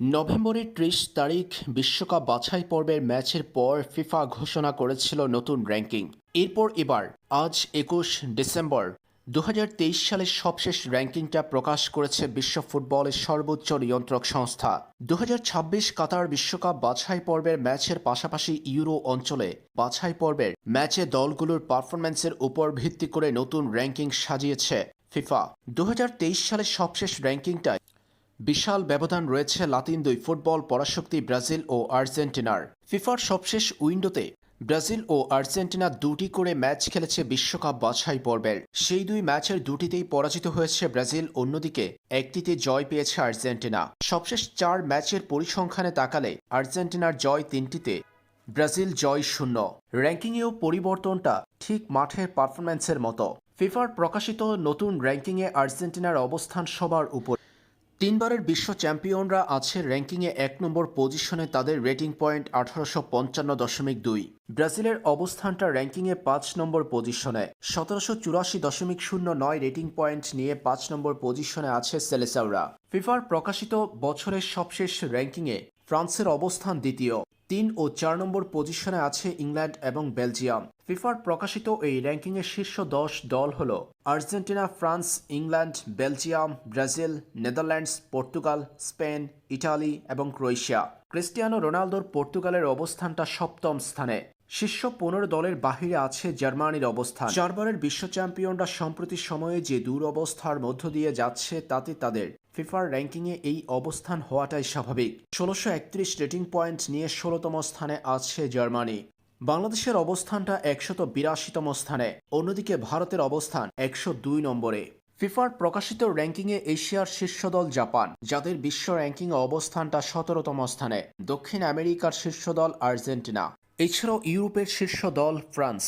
নভেম্বরের ত্রিশ তারিখ বিশ্বকাপ বাছাই পর্বের ম্যাচের পর ফিফা ঘোষণা করেছিল নতুন র্যাঙ্কিং। এরপর এবার, আজ একুশ ডিসেম্বর দু সালের সবশেষ র্যাঙ্কিংটা প্রকাশ করেছে বিশ্ব ফুটবলের সর্বোচ্চ নিয়ন্ত্রক সংস্থা। দু হাজার ছাব্বিশ কাতার বিশ্বকাপ বাছাই পর্বের ম্যাচের পাশাপাশি ইউরো অঞ্চলে বাছাই পর্বের ম্যাচে দলগুলোর পারফরম্যান্সের উপর ভিত্তি করে নতুন র্যাঙ্কিং সাজিয়েছে ফিফা। দু হাজার তেইশ সালের সবশেষ র্যাঙ্কিংটায় বিশাল ব্যবধান রয়েছে লাতিন দুই ফুটবল পরাশক্তি ব্রাজিল ও আর্জেন্টিনার। ফিফার সবশেষ উইন্ডোতে ব্রাজিল ও আর্জেন্টিনা দুটি করে ম্যাচ খেলেছে বিশ্বকাপ বাছাই পর্বের। সেই দুই ম্যাচের দুটিতেই পরাজিত হয়েছে ব্রাজিল, অন্যদিকে একটিতে জয় পেয়েছে আর্জেন্টিনা। সবশেষ চার ম্যাচের পরিসংখ্যানে তাকালে আর্জেন্টিনার জয় তিনটিতে, ব্রাজিল জয় শূন্য। র্যাঙ্কিংয়েও পরিবর্তনটা ঠিক মাঠের পারফরম্যান্সের মতো। ফিফার প্রকাশিত নতুন র্যাঙ্কিংয়ে আর্জেন্টিনার অবস্থান সবার উপর। তিনবারের বিশ্ব চ্যাম্পিয়নরা আছে র্যাঙ্কিংয়ে এক নম্বর পজিশনে তাদের রেটিং পয়েন্ট আঠারোশো পঞ্চান্ন দশমিক দুই। ব্রাজিলের অবস্থানটা র্যাঙ্কিংয়ে পাঁচ নম্বর পজিশনে। সতেরোশো চুরাশি দশমিক শূন্য নয় রেটিং পয়েন্ট নিয়ে পাঁচ নম্বর পজিশনে আছে সেলেসাউরা। ফিফার প্রকাশিত বছরের সবশেষ র্যাঙ্কিংয়ে ফ্রান্সের অবস্থান দ্বিতীয়। তিন ও চার নম্বর পজিশনে আছে ইংল্যান্ড এবং বেলজিয়াম। ফিফার প্রকাশিত এই র্যাঙ্কিংয়ের শীর্ষ দশ দল হল Argentina, France, England, Belgium, Brazil, Netherlands, Portugal, Spain, Italy এবং ক্রোয়েশিয়া। ক্রিস্টিয়ানো রোনালদোর পর্তুগালের অবস্থানটা সপ্তম স্থানে। শীর্ষ পনেরো দলের বাহিরে আছে জার্মানির অবস্থান। চারবারের বিশ্ব চ্যাম্পিয়নরা সম্প্রতি সময়ে যে দুরবস্থার মধ্য দিয়ে যাচ্ছে, তাতে তাদের ফিফার র্যাঙ্কিংয়ে এই অবস্থান হওয়াটাই স্বাভাবিক। ষোলোশো একত্রিশ রেটিং পয়েন্ট নিয়ে ষোলোতম স্থানে আছে জার্মানি। বাংলাদেশের অবস্থানটা একশত বিরাশিতম স্থানে, অন্যদিকে ভারতের অবস্থান একশো দুই নম্বরে। ফিফার প্রকাশিত র্যাঙ্কিংয়ে এশিয়ার শীর্ষ দল জাপান, যাদের বিশ্ব র্যাঙ্কিংয়ে অবস্থানটা সতেরোতম স্থানে, দক্ষিণ আমেরিকার শীর্ষ দল আর্জেন্টিনা। এছাড়াও ইউরোপের শীর্ষ দল ফ্রান্স।